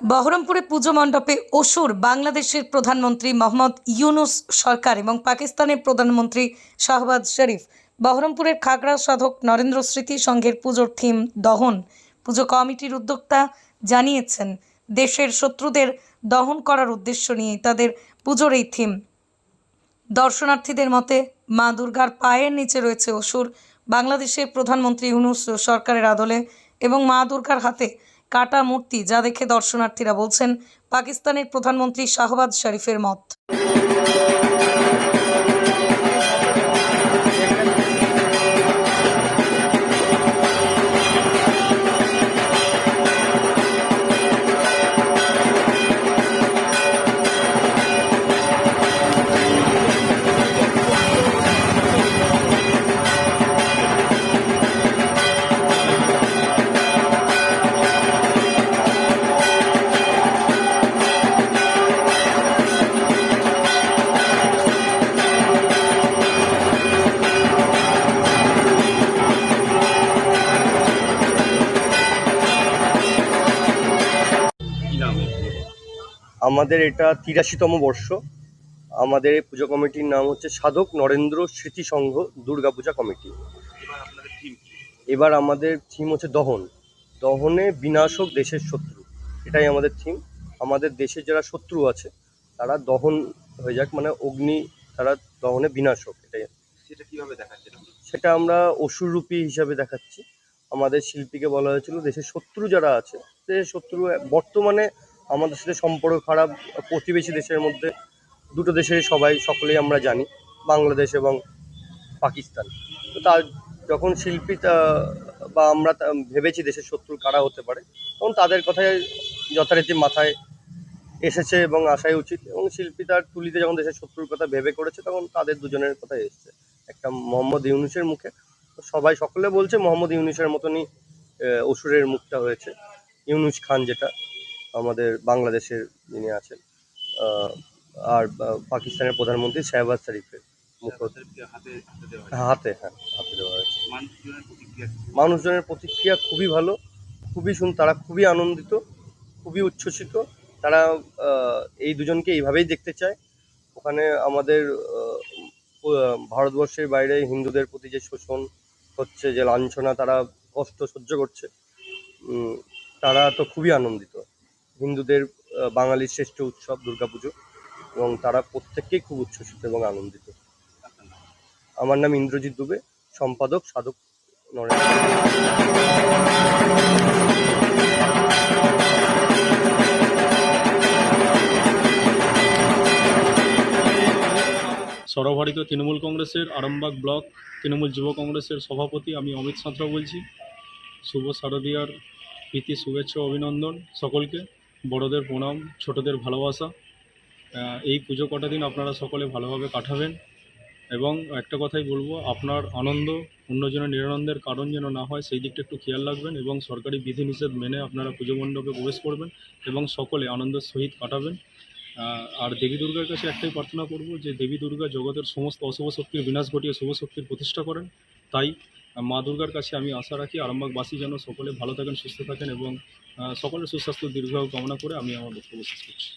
বহরমপুরে পুজো মণ্ডপে অসুর বাংলাদেশের প্রধানমন্ত্রী মোহাম্মদ ইউনুস সরকার এবং পাকিস্তানের প্রধানমন্ত্রী শাহবাজ শরীফ। বহরমপুরের খাগড়া সাধক নরেন্দ্র স্মৃতি সংঘের পুজোর থিম দহন। পুজো কমিটির উদ্যোক্তা জানিয়েছেন, দেশের শত্রুদের দহন করার উদ্দেশ্য নিয়ে তাদের পুজোর এই থিম। দর্শনার্থীদের মতে, মা দুর্গার পায়ের নিচে রয়েছে অসুর বাংলাদেশের প্রধানমন্ত্রী ইউনুস সরকারের আদলে এবং মা দুর্গার হাতে কাটা মূর্তি যা দেখে দর্শনার্থীরা বলছেন পাকিস্তানের প্রধানমন্ত্রী শাহবাজ শরীফের মত। আমাদের এটা তিরাশিতম বর্ষ। আমাদের এই পুজো কমিটির নাম হচ্ছে সাধক নরেন্দ্র স্মৃতি সংঘ দুর্গাপূজা কমিটি। এবার আমাদের থিম হচ্ছে দহন। দহনে বিনাশক দেশের শত্রু। এটাই আমাদের থিম আমাদের দেশে যারা শত্রু আছে তারা দহন হয়ে যাক মানে অগ্নি তারা দহনে বিনাশক এটাই। সেটা কীভাবে আপনি? সেটা আমরা অসুররূপী হিসাবে দেখাচ্ছি। আমাদের শিল্পীকে বলা হয়েছিল দেশের শত্রু যারা আছে দেশের শত্রু বর্তমানে আমাদের সাথে সম্পর্ক খারাপ, প্রতিবেশী দেশের মধ্যে, দুটো দেশের সবাই, সকলেই আমরা জানি, বাংলাদেশ এবং পাকিস্তান। তো তার যখন শিল্পী বা আমরা ভেবেছি দেশের শত্রু কারা হতে পারে, তখন তাদের কথায় যথারীতি মাথায় এসেছে এবং আসাই উচিত। এবং শিল্পী তার তুলিতে যখন দেশের শত্রুর কথা ভেবে করেছে, তখন তাদের দুজনের কথাই এসেছে। একটা মোহাম্মদ ইউনুসের মুখে। সবাই, সকলে বলছে মোহাম্মদ ইউনুসের মতনই অসুরের মুখটা হয়েছে। ইউনুস খান যেটা। আমাদের বাংলাদেশের যিনি আছেন আর পাকিস্তানের প্রধানমন্ত্রী শাহবাজ শরীফের হাতে হ্যাঁ হাতে দেওয়া হয়েছে। মানুষজনের প্রতিক্রিয়া কি? মানুষজনের প্রতিক্রিয়া খুবই ভালো খুবই শুন তারা খুবই আনন্দিত খুবই উচ্ছ্বসিত। তারা এই দুজনকে এইভাবেই দেখতে চায়। ওখানে আমাদের ভারতবর্ষের বাইরে হিন্দুদের প্রতি যে শোষণ হচ্ছে যে লাঞ্ছনা তারা কষ্ট সহ্য করছে তারা তো খুবই আনন্দিত। হিন্দুদের বাঙালির শ্রেষ্ঠ উৎসব দুর্গাপুজো এবং তারা প্রত্যেককেই খুব উচ্ছ্বসিত এবং আনন্দিত। আমার নাম ইন্দ্রজিৎ দুবে, সম্পাদক সাধক সর্বভারতীয় তৃণমূল কংগ্রেসের আরামবাগ ব্লক তৃণমূল যুব কংগ্রেসের সভাপতি আমি অমিত সাঁতরা বলছি। শুভ শারদীয়ার প্রীতি, শুভেচ্ছা, অভিনন্দন সকলকে। বড়দের প্রণাম, ছোটদের ভালোবাসা। এই পুজো কটা দিন আপনারা সকলে ভালোভাবে কাটাবেন এবং একটা কথাই বলব, আপনার আনন্দ অন্যজনের নিরানন্দের কারণ যেন না হয়, সেই দিকটা একটু খেয়াল রাখবেন এবং সরকারি বিধিনিষেধ মেনে আপনারা পুজো মণ্ডপে প্রবেশ করবেন এবং সকলে আনন্দের সহিত কাটাবেন। আর দেবী দুর্গার কাছে একটাই প্রার্থনা করব যে, দেবী দুর্গা জগতের সমস্ত অশুভ শক্তির বিনাশ ঘটিয়ে শুভ শক্তির প্রতিষ্ঠা করেন। তাই মা দুর্গার কাছে আমি আশা রাখি, আরামবাগবাসী যেন সকলে ভালো থাকেন, সুস্থ থাকেন এবং সকলের সুস্বাস্থ্য দীর্ঘ কামনা করে আমি আমার বক্তব্য শেষ করছি।